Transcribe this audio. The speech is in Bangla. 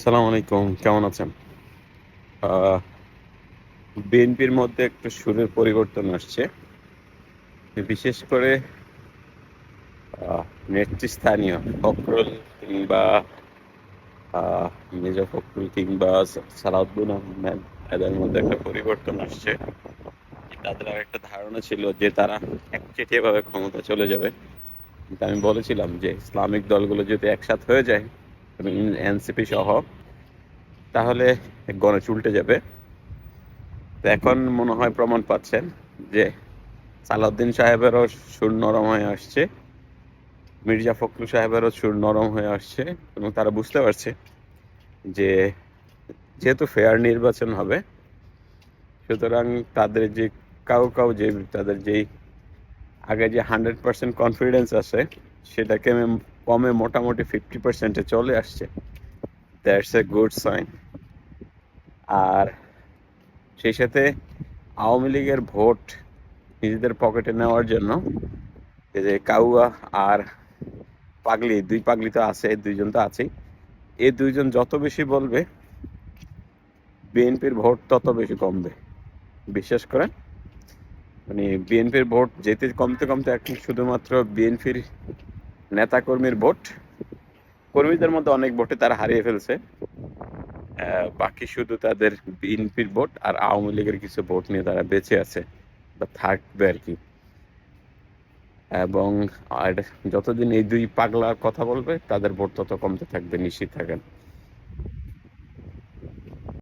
সালাম আলাইকুম, কেমন আছেন? বিএনপির মধ্যে একটু সুরের পরিবর্তন আসছে। বিশেষ করে নেতৃস্থানীয় ফখরুল কিংবা মির্জা ফখরুল কিংবা সালাউদ্দিন আহমেদ, এদের মধ্যে একটা পরিবর্তন আসছে। তাদের আর একটা ধারণা ছিল যে তারা একচেটিয়া ভাবে ক্ষমতা চলে যাবে। কিন্তু আমি বলেছিলাম যে ইসলামিক দলগুলো যদি একসাথে হয়ে যায় এনসিপি সহ, তাহলে গণেশ উল্টে যাবে। তো এখন মনে হয় প্রমাণ পাচ্ছেন যে সালাউদ্দিন সাহেবেরও সুর নরম হয়ে আসছে, মির্জা ফখরুল সাহেবেরও সুর নরম হয়ে আসছে এবং তারা বুঝতে পারছে যে যেহেতু ফেয়ার নির্বাচন হবে, সুতরাং তাদের যে কাউ কাউ যে, তাদের যেই আগে যে হান্ড্রেড পার্সেন্ট কনফিডেন্স আছে সেটাকে মে- কমে মোটামুটি ফিফটি পার্সেন্টে চলে আসছে। দ্যাটস এ গুড সাইন আর সেই সাথে আওয়ামী লীগের ভোট নিজেদের পকেটে নেওয়ার জন্য যে কাউয়া আর পাগলি, দুই পাগলি তো আছে দুইজন তো আছেই। এই দুইজন যত বেশি বলবে বিএনপির ভোট তত বেশি কমবে। বিশ্বাস করেন? মানে বিএনপির ভোট যেতে কমতে কমতে এখন শুধুমাত্র বিএনপির নেতাকর্মীর ভোট। কর্মীদের মধ্যে অনেক ভোটে তারা হারিয়ে ফেলছে। বাকি শুধু তাদের বিএনপির ভোট আর আওয়ামী লীগের কিছু ভোট নিয়ে তারা বেঁচে আছে বা থাকবে আর কি। এবং আর যতদিন এই দুই পাগলা কথা বলবে, তাদের ভোট তত কমতে থাকবে, নিশ্চিত থাকেন।